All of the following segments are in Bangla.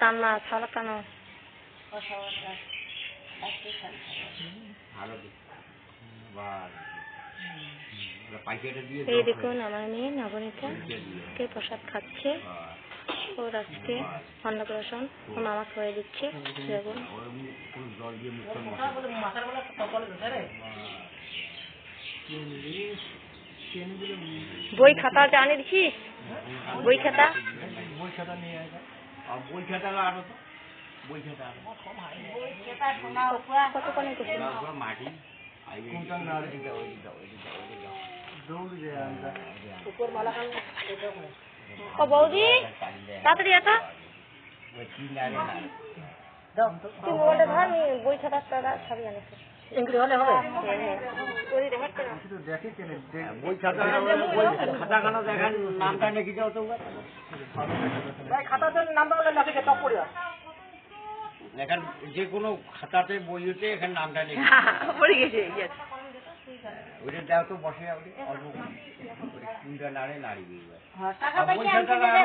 কান্না এই দেখুন আমার মেয়ে নবনীতা কে প্রসাদ খাচ্ছে? ওর আজকে অন্নপ্রাশন। ও মামা করে দিচ্ছে। দেখুন। জল দিয়ে বই খাতাটা আনি দিছিস বই খাতা? বই খাতা নিয়ে আয় আর বই খাতা আনো তো বই খাতা কত কনে মাটি। বৌদি তাড়াতাড়ি আমি বই খাতা সবই আনিস এগুলি হলে হবে? হ্যাঁ হ্যাঁ। হ্যাঁ, যে কোনো খাতাতে বইতে এখানে নামটা লিখে। পড়ে গেছে ওইটা দাও তো বসে অল্প নাড়ে নাড়িয়ে টাকা আর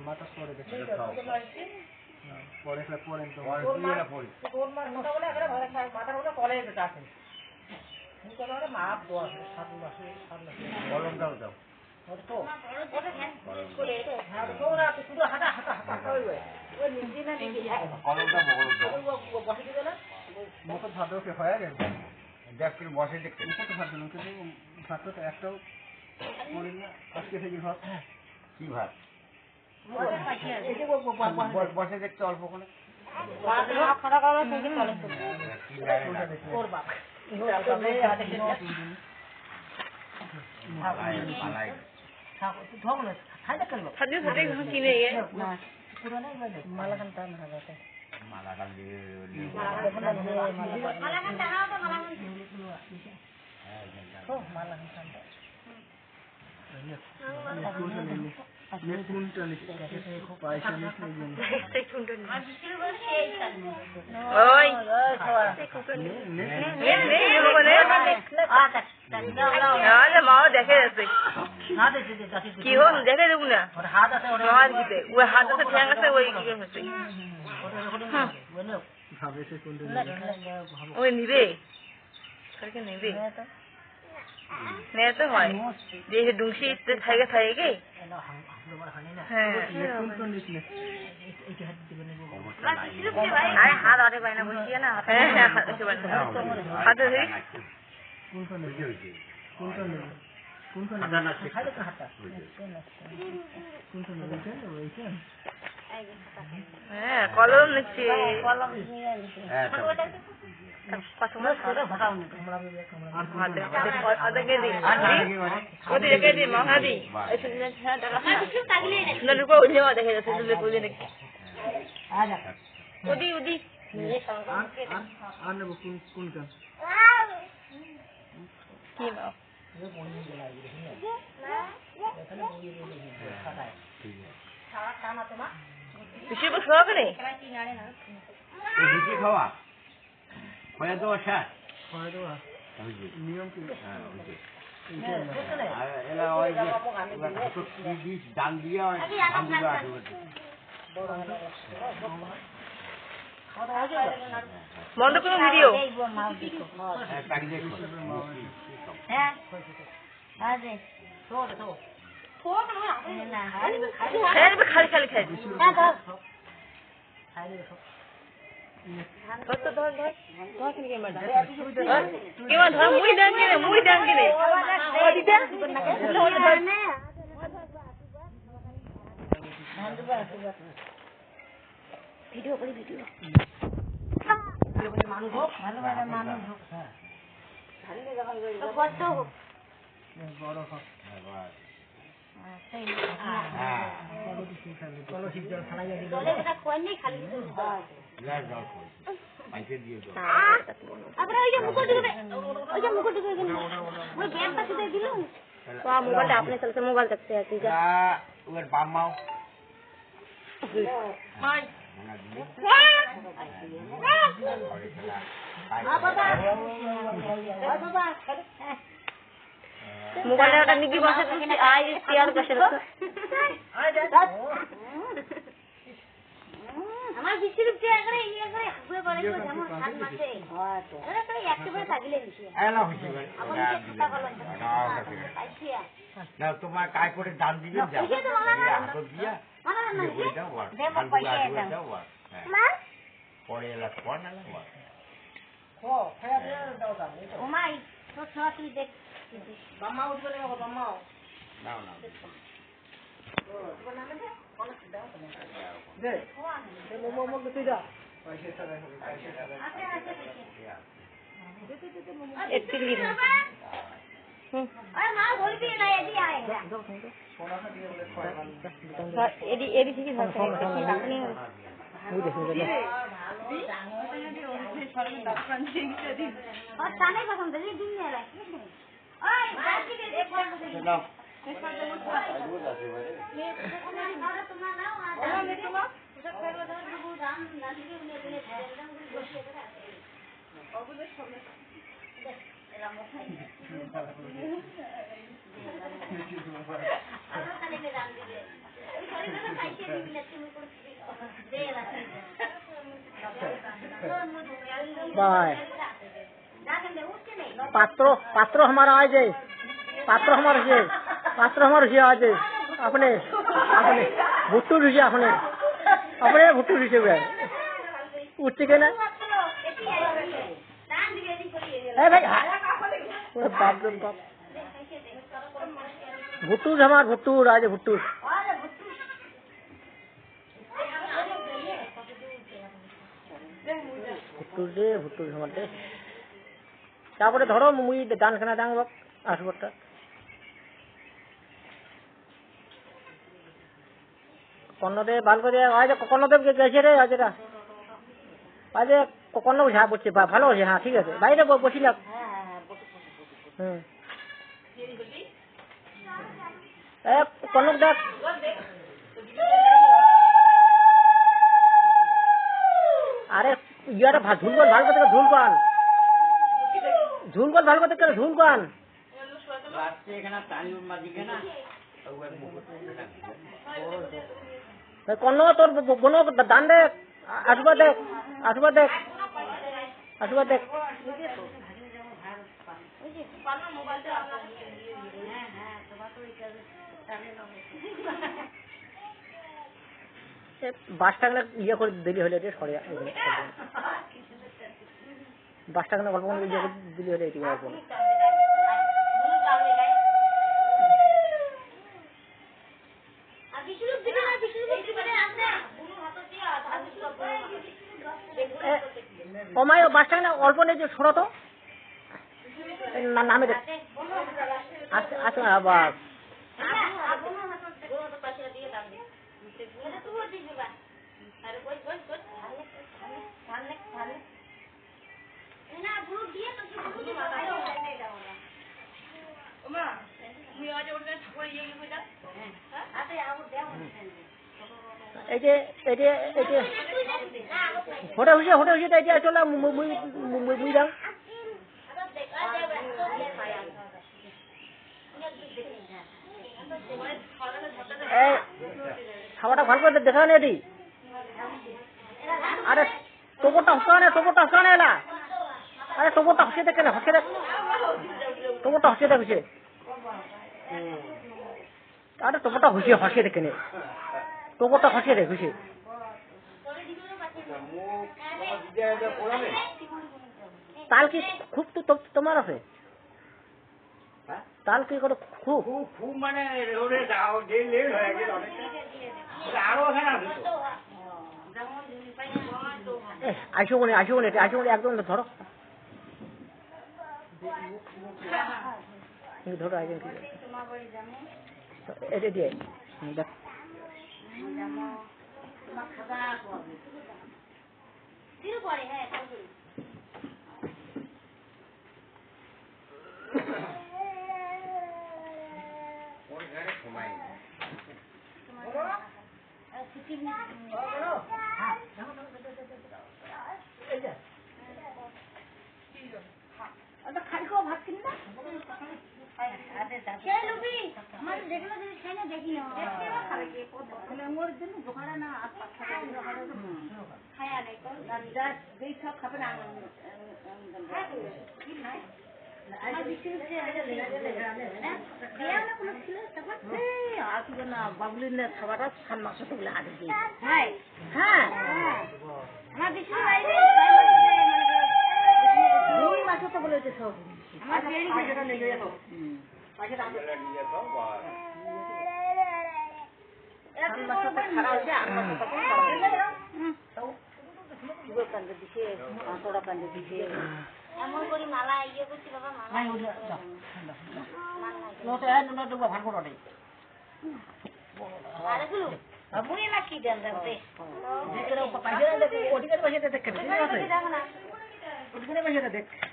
মাথা পরে দেখে পরে পরে মাথার কলে যেতে আছে তুমি কথা বলে মাপ সাত মাসে সাত মাসে কলমটাও দাও ওটা তো কলম হ্যাঁ তো ওরা শুধু হাঁটা হাঁটা হাঁটা ওই ওই ওই নিজে না নিজে কলমটা বড় দাও ওই ও- ও বসে দিবে না মুখ ভাদ্র হয়ে গেছে দেখ বসে দেখতে তো কিন্তু ভাদ্র তো একটাও পড়ি না। আজকে থেকে ঘর কি ভাত বস- দেখতে অল্প করে। মালা কাল দিয়ে দেখে যাচ্ছে কি হোক দেখে দেবো না। হাত আছে হাত আছে। ঠ্যাং আছে ওই কি হচ্ছে ওই নিবে? সরকে নিবে? নে তো হয়। যে ডুংসি থাকে থাকে হ্যাঁ। আরে হাত আটে পাই না বসিয়ে না হ্যাঁ হ্যাঁ হাত আটে পাই না হাতে কোনটা নিচ্ছে কোনটা নেবে? কোনটা খাতা কোনটা নেবে? হ্যাঁ কলম নিচ্ছে হ্যাঁ তো কত মাস আর হাতে হাতে কে দি আর কি মানে ওদি কে দি মা হাদি এসে হ্যাঁ কোনটা বেশি বছর হবে না? খাওয়া? খয়া দেওয়া স্যার হয় দেওয়া। নিয়ম কি? হ্যাঁ ওই এলা ওই যে ডান দিয়ে ভিডিও হ্যাঁ খালি খালি খাই ভিডিও করি ভিডিও মানুষ হোক ভালোবাসার মানুষ হোক হ্যাঁ বড় হোক মোবাইলটা আপনি চলতে মোবাইল দেখতে আছি ওর মাই না দিয়ে মোবাইলের ওটা নিবি বসে তুমি আই শেয়ার বসে রাখো আমার বেশি রূপ দিয়ে করে ইয়ে করে গেল যেমন সাত মাসে আরে করে একেবারে থাকলে বেশি এলা হইছে আইছিয়া না তোমার কাজ করে দান দিবেন যাও। ওই তো মামা দিয়ে। হাত দিয়া মানা না দাও দেব পয়সা দাও। হ্যাঁ। মা? পরে এলা পর না ও খায়া দাও দাও ও মাই তো ছোট তুই দেখ বাম্মা উঠবে না বাম্মাও। নাও নাও দে দে মোমো মোমো তুই দাও পয়সা ছাড়া হবে পয়সা ছাড়া একটু দিন আরে মা নাও पात्रो पात्रो हमारा आ जाए পাত্র અમારો છે পাত্র અમારો છે আছে আপনি আপনি ভুট্টু છે আপনি। আপনি ভুট্টু છે ভাই উঠছে রে বাপ আমার ভুট্টু আজ ভুট্টু ভুট্টু তারপরে ধরো মুই ডান খানা ডাং আসবটা কর্ণদেব ভালো করে আজ কর্ণদেব গেছে রে আজ এরা আজ কর্ণ হ্যাঁ বলছে ভালো আছে হ্যাঁ ঠিক আছে। বাইরে ব- বসিলাম হুম। এ কনক দেখ। আরে ইয়ারে ভা- ঝুলকন ভালো করতে ঝুলকন ঝুলকন ভালো করতে গেলে ঝুলকন রাত্রে এখানে কন্ন তোর বোন দান দেখ আসবা দেখ আসবা দেখ আসবা দেখ বাস টাকলে ইয়ে করে দিলি হলে সরে বাস টাকলে গল্প করে ইয়ে করে দিলি হলে এটি গল্প ওমায় বাস টাকলে অল্প নেই যে সরো তো। না- নামে আচ্ছা আচ্ছা আবার এই যে এই যে এই যে। হোটে হুসে হোটে হুসে এই যে চলে মুই মুই মুই মুই যাও এই খাবারটা ভালো করে দেখা নে দি আরে টোপরটা হসানে টোপরটা হসানে এলা। আরে টোপরটা হসে দেখে না হসে দেখ। টোপরটা হসে দেখ হসে আরে টোপরটা হসে হসে দেখে নে। টোপরটা হসে দেখ হসে তাল কি খুব তো তোমার আছে? তাল কি করে খুব খুব মানে রোডে যাও যে লেট গেল অনেকটা। আরও ওখানে আছে তো। যেমন ঝুলি পাই না তো এ, আইসো আইসো মনে আইসো মনে একদম ধরো ধরো আগে। এটা দিয়ে হুম, দেখ যেমন তোমার খাজা করবে দিন পরে হ্যাঁ কবে ওর ঘরে সময় নেই ছুটি খাইকো বাবলির না খাবারটা সাত মাস বলে আগে দিয়ে হ্যাঁ হ্যাঁ আমার এমন করে মালা ইয়ে করছি বাবা মালা ভাগ করে দেখো।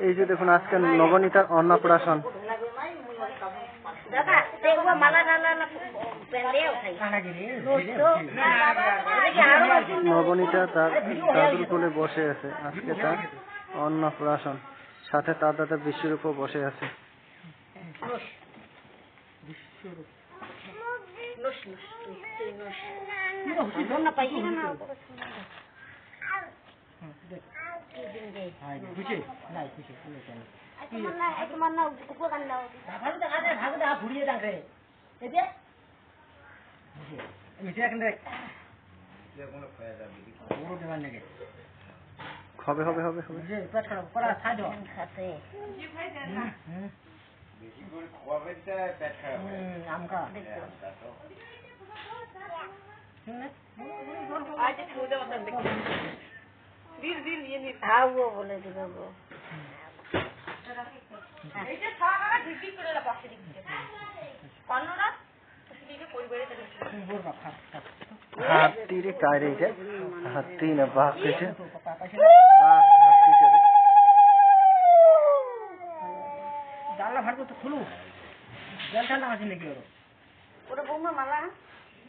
এই যে দেখুন আজকে নবনীতার অন্নপ্রাশন। নবনীতা তার দাদুর কোলে বসে আছে। আজকে তার অন্নপ্রাশন। সাথে তার দাদা বিশ্বের উপর বসে আছে। না হবে হবে হবে হবে। যে বিল বিল ইয়ে নিবি হ্যাঁ বলে দিবে ও রে হাতি না বাঘ কেছে জানলা ভাটবো তো খুলু জল ঠান্ডা আছে নাকি ওর ওটা বৌমা মালা।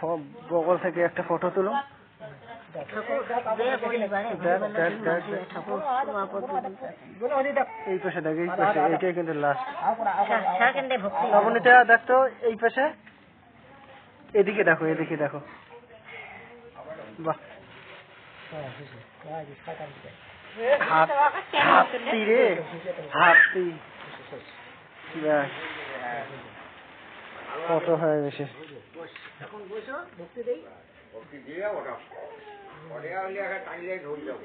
ফ- বগল থেকে একটা ফটো তুলো। এই এই পাশে এদিকে দেখো এদিকে দেখো। বাহ। হাতি রে হাতি কত হয়ে গেছে? ওকে দিয়ে ওটা পরে হলে টাইলে ঢুক যাব